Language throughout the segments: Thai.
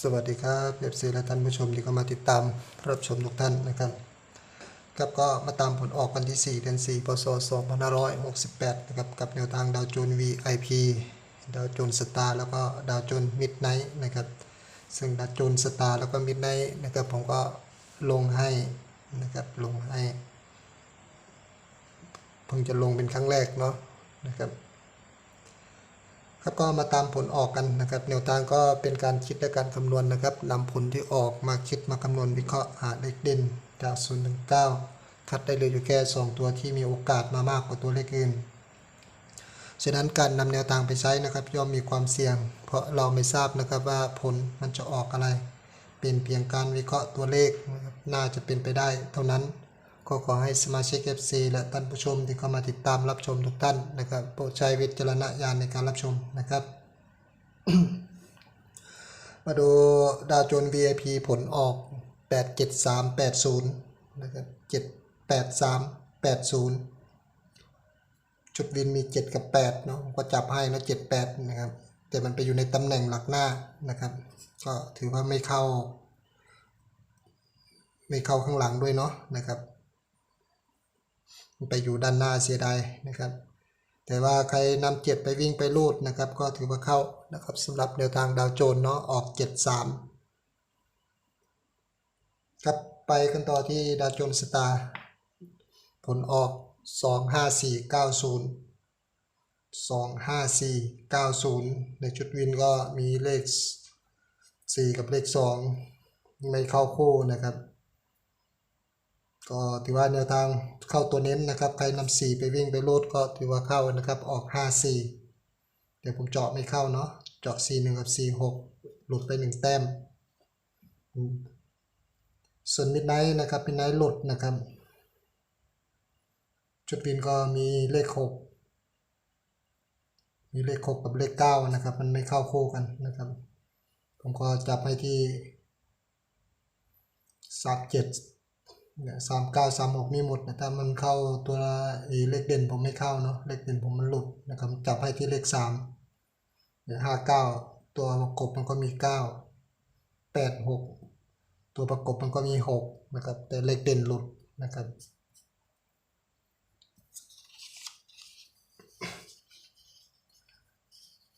สวัสดีครับเอฟซีและท่านผู้ชมที่เข้ามาติดตามรับชมทุกท่านนะครับครับก็มาตามผลออกวันที่ 4 เดือน 4 พศ 2568 นะครับ กับแนวทางดาวโจน VIP ดาวโจนสตาร์แล้วก็ดาวโจนมิดไนท์นะครับ ซึ่งดาวโจนสตาร์แล้วก็มิดไนท์นะครับผมก็ลงให้นะครับลงให้เพิ่งจะลงเป็นครั้งแรกเนาะนะครับ ครับก็มาตามผลออกกันนะครับ แนวทางก็เป็นการคิดและการคำนวณนะครับนำผลที่ออกมาคิดมาคำนวณวิเคราะห์หาเลขเด่นจาก0ถึง9คัดได้เลยอยู่แค่ 2 ตัวที่มีโอกาสมามากกว่าตัวเลขอื่นฉะนั้นการนำแนวทางไปใช้นะครับ ย่อมมีความเสี่ยง เพราะเราไม่ทราบนะครับว่าผลมันจะออกอะไร เป็นเพียงการวิเคราะห์ตัวเลขน่าจะเป็นไปได้เท่านั้น ก็ขอให้สมาชิก FC และท่านผู้ชมที่เข้ามาติดตามรับชมทุกท่านนะครับโปรดใช้วิจารณญาณในการรับชมนะครับ มาดูดาวโจนส์ VIP ผลออก 87380 นะครับ 78380 ชุดวินมี 7 กับ 8 เนาะก็จับให้แล้ว78 นะครับ แต่มันไปอยู่ในตำแหน่งหลักหน้านะครับ ก็ถือว่าไม่เข้า ไม่เข้าข้างหลังด้วยเนาะนะครับ ไปอยู่ด้านหน้าเสียดายนะครับ แต่ว่าใครนำเจ็ดไปวิ่งไปลูดนะครับ ก็ถือว่าเข้านะครับสำหรับแนวทางดาวโจนส์เนาะออกเจ็ดสามครับไปกันต่อที่ดาวโจนส์สตาร์ผลออกสองห้าสี่เก้าศูนย์สองห้าสี่เก้าศูนย์ในชุดวินก็มีเลขสี่กับเลขสองไม่เข้าคู่นะครับ ก็ถือว่าแนวทางเข้าตัวเน้นนะครับใครนำสี่ไปวิ่งไปโลดก็ถือว่าเข้านะครับออกห้าสี่เดี๋ยวผมเจาะไม่เข้าเนาะเจาะสี่หนึ่งกับสี่หกหลุดไปหนึ่งแต้ม ส่วนมิดไนท์นะครับมิดไนท์หลุดนะครับจุดวินก็มีเลขหกมีเลขหกกับเลขเก้านะครับมันไม่เข้าคู่กันนะครับผมก็จับให้ที่สามเจ็ด สามเก้าสามหกนี่หมดนะถ้ามันเข้าตัวอ้เลขเด่นผมไม่เข้าเนาะเลขเด่นผมมันหลุดนะครับจับให้ที่เลขสามเนี่ยห้าเก้าตัวประกบมันก็มีเก้าแปดหกตัวประกบมันก็มีหกนะครับแต่เลขเด่นหลุดนะครับ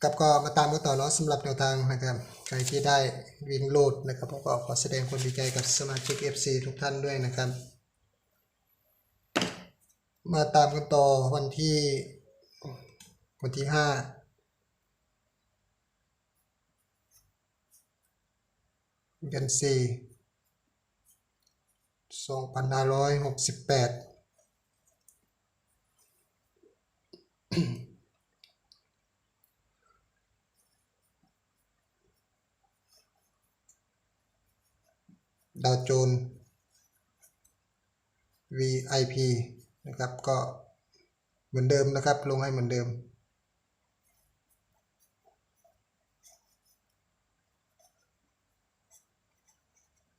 กับก็มาตามกันต่อเนาะสำหรับแนวทางนะครับ ใครที่ได้วิ่งโหลดนะครับผมก็ขอแสดงความดีใจกับสมาชิก FC ทุกท่านด้วยนะครับ มาตามกันต่อวันที่วันที่ห้าเดือนสี่สองพันห้าร้อยหกสิบแปด ดาวโจน VIP นะครับ ก็เหมือนเดิมนะครับ ลงให้เหมือนเดิม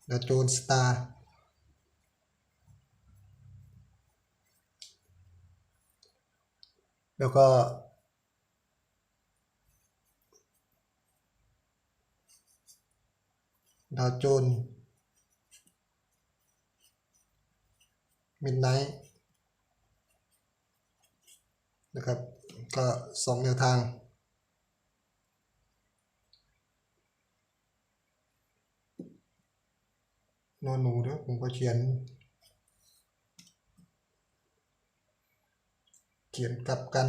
ดาวโจนสตาร์แล้วก็ดาวโจนส์ มิดไนท์นะครับ ก็สองแนวทางนอนหนูเด้อผมก็เขียน เขียนกลับกัน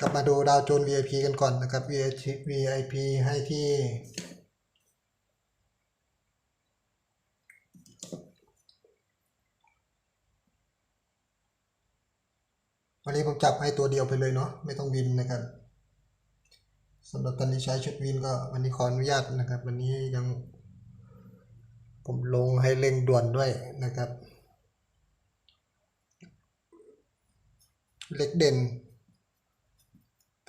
กลับมา ดูดาวโจน VIP กันก่อนนะครับ VIP ให้ที่วันนี้ผมจับให้ตัวเดียวไปเลยเนาะไม่ต้องวินนะครับสำหรับตอนนี้ใช้ชุดวินก็วันนี้ขออนุญาตนะครับ วันนี้ยังผมลงให้เร่งด่วนด้วยนะครับ เล็กเด่น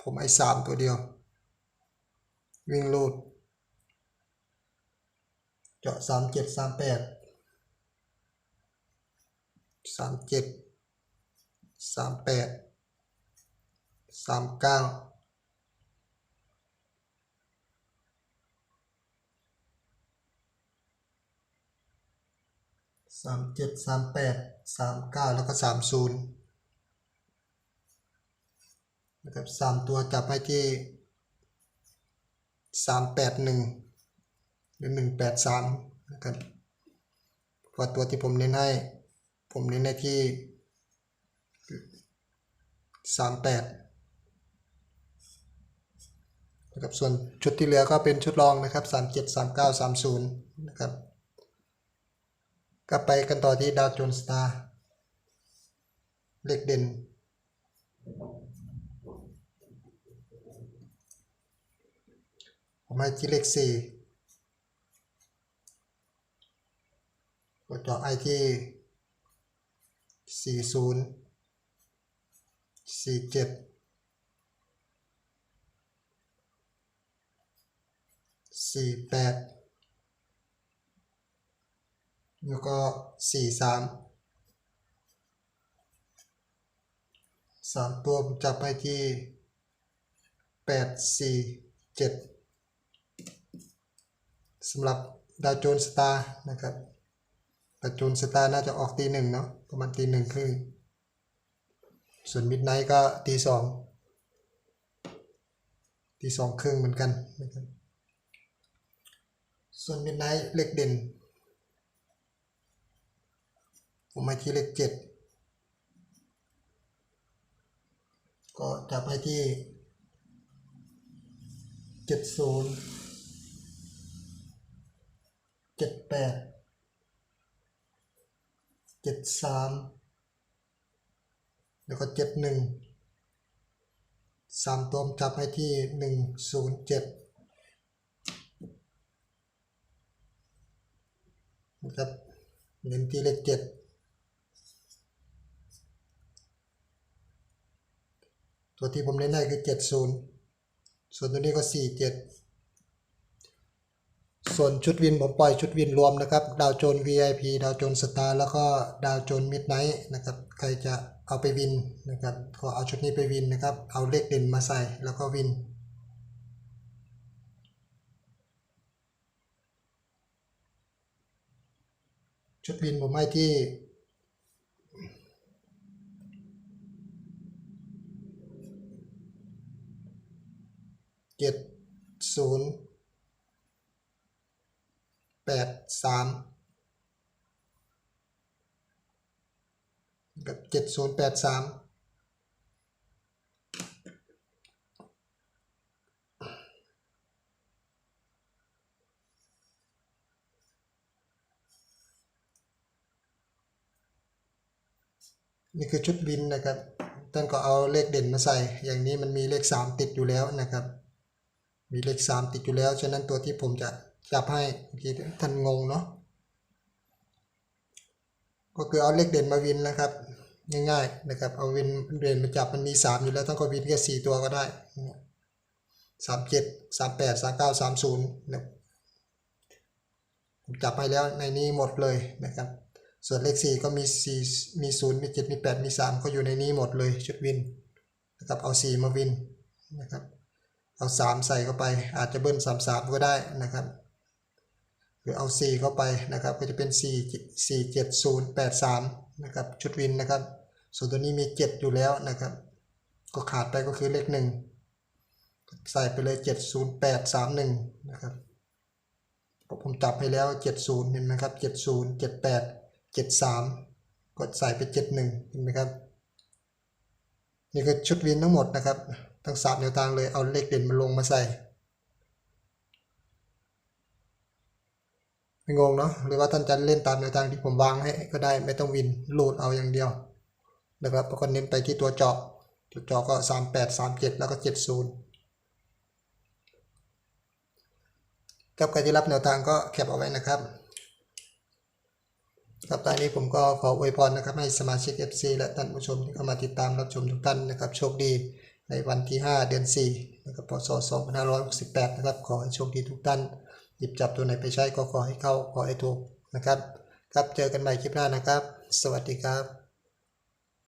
ผมไอ้สามตัวเดียว วิ่งลูด เจาะสามเจ็ดสามแปดสามเจ็ดสามแปดสามเก้าสามเจ็ดสามแปดสามเก้าแล้วก็สามศูนย์ นะครับสามตัวจับให้ที่สามแปดหนึ่งหรือหนึ่งแปดสามนะครับพราตัวที่ผมเน้นให้ ผมเน้นในที่สามแปดนะครับส่วนชุดที่เหลือก็เป็นชุดรองนะครับสามเจ็ดสามเก้าสามศูนย์นะครับก็ไปกันต่อที่ดาวโจนส์สตาร์เลขเด่น ผมให้ที่เลขสี่ก็จาะไอที่สี่ศูนย์สี่เจ็ดสี่แปดแล้วก็สี่สามสามตัวผมจับไปที่แปดสี่เจ็ด สำหรับดาวโจนสตาร์นะครับดาวโจนสตาร์น่าจะออกตีหนึ่งเนาะประมาณตีหนึ่งครึ่งส่วนมิดไนท์ก็ตีสองตีสองครึ่งเหมือนกันนะครับส่วนมิดไนท์เล็กเด่น ผมมาที่เลขเจ็ดก็จับไปที่เจ็ดศูนย์ เจ็ดแปดเจ็ดสามแล้วก็เจ็ดหนึ่งสามตัวจับให้ที่หนึ่งศูนย์เจ็ดนะครับเน้นที่เลขเจ็ดตัวที่ผมเน้นได้คือ70ส่วนตัวนี้ก็47 ส่วนชุดวินผมปล่อยชุดวินรวมนะครับ ดาวโจน VIP ดาวโจนสตาร์แล้วก็ดาวโจนมิดไนท์นะครับใครจะเอาไปวินนะครับก็เอาชุดนี้ไปวินนะครับ เอาเลขเด่นมาใส่แล้วก็วินชุดวินผมให้ที่เจ็ดศูนย์ แปดสามกับเจ็ดศูนย์แปดสามนี่คือชุดวินนะครับ ท่านก็เอาเลขเด่นมาใส่ อย่างนี้มันมีเลขสามติดอยู่แล้วนะครับ มีเลขสามติดอยู่แล้ว ฉะนั้นตัวที่ผมจะ จับให้บางทีท่านงงเนาะก็คือเอาเลขเด่นมาวินนะครับ ง่ายๆนะครับเอาวินเด่นมาจับมันมีสามอยู่แล้วต้องก็วินแค่สี่ตัวก็ได้สามเจ็ดสามแปดสามเก้าสามศูนย์นะผมจับไปแล้วในนี้หมดเลยนะครับ ส่วนเลขสี่ก็มีสี่มีศูนย์มีเจ็ดมีแปดมีสามก็อยู่ในนี้หมดเลยชุดวินนะครับเอาสี่มาวินนะครับเอาสามใส่เข้าไปอาจจะเบิ้ลสามสามก็ได้นะครับ หรือเอาสี่เข้าไปนะครับก็จะเป็นสี่สี่เจ็ดศูนย์แปดสามนะครับชุดวินนะครับ ส่วนตัวนี้มีเจ็ดอยู่แล้วนะครับ ก็ขาดไปก็คือเลขหนึ่งใส่ไปเลยเจ็ดศูนย์แปดสามหนึ่งนะครับผมจับให้แล้วเจ็ดศูนย์เห็นไหมครับเจ็ดศูนย์เจ็ดแปดเจ็ดสามกดใส่ไปเจ็ดหนึ่งเห็นไหมครับ นี่คือชุดวินทั้งหมดนะครับ ทั้งสามแนวทางเลยเอาเลขเด่นมาลงมาใส่ ไม่งงเนาะหรือว่าท่านจะเล่นตามแนวทางที่ผมวางให้ก็ได้ไม่ต้องวินโหลดเอาอย่างเดียวนะครับแล้วก็เน้นไปที่ตัวเจาะตัวเจาะก็สามแปดสามเจ็ดแล้วก็เจ็ดศูนย์กับใครที่รับแนวทางก็แคปเอาไว้นะครับครับตอนนี้ผมก็ขออวยพรนะครับให้สมาชิก FC และท่านผู้ชมที่เข้ามาติดตามรับชมทุกท่านนะครับโชคดีในวันที่ 5 เดือน4นะครับพศ2568 นะครับขอให้โชคดีทุกท่าน หยิบจับตัวไหนไปใช้ก็ขอให้เข้าขอให้ถูกนะครับ ครับเจอกันใหม่คลิปหน้านะครับ สวัสดีครับ